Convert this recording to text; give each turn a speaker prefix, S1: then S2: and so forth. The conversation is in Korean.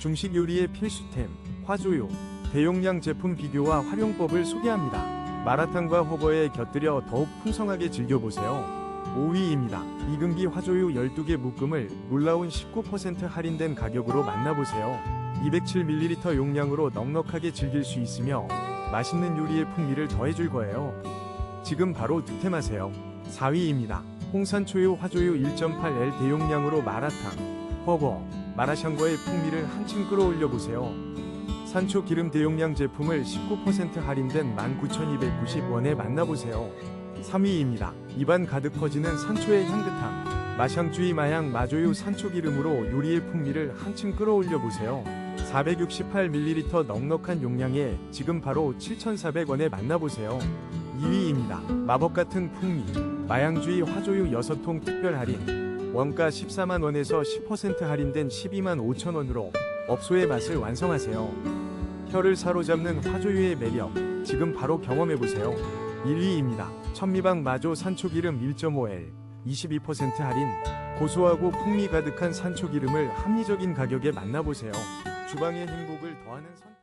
S1: 중식 요리의 필수템, 화조요, 대용량 제품 비교와 활용법을 소개합니다. 마라탕과 호버에 곁들여 더욱 풍성하게 즐겨보세요. 5위입니다. 이금기 화조유 12개 묶음을 놀라운 19% 할인된 가격으로 만나보세요. 207ml 용량으로 넉넉하게 즐길 수 있으며 맛있는 요리의 풍미를 더해줄 거예요. 지금 바로 득템하세요. 4위입니다. 홍산초유 화조유 1.8L 대용량으로 마라탕, 허버, 마라샹궈의 풍미를 한층 끌어올려 보세요. 산초 기름 대용량 제품을 19% 할인된 19,290원에 만나보세요. 3위입니다. 입안 가득 퍼지는 산초의 향긋함. 마샹주이 마향 마조유 산초 기름으로 요리의 풍미를 한층 끌어올려 보세요. 468ml 넉넉한 용량에 지금 바로 7,400원에 만나보세요. 2위입니다. 마법 같은 풍미. 마양주의 화조유 6통 특별 할인. 원가 14만 원에서 10% 할인된 12만 5천 원으로 업소의 맛을 완성하세요. 혀를 사로잡는 화조유의 매력. 지금 바로 경험해 보세요. 1위입니다. 천미방 마조 산초기름 1.5L 22% 할인. 고소하고 풍미 가득한 산초기름을 합리적인 가격에 만나보세요. 주방의 행복을 더하는 선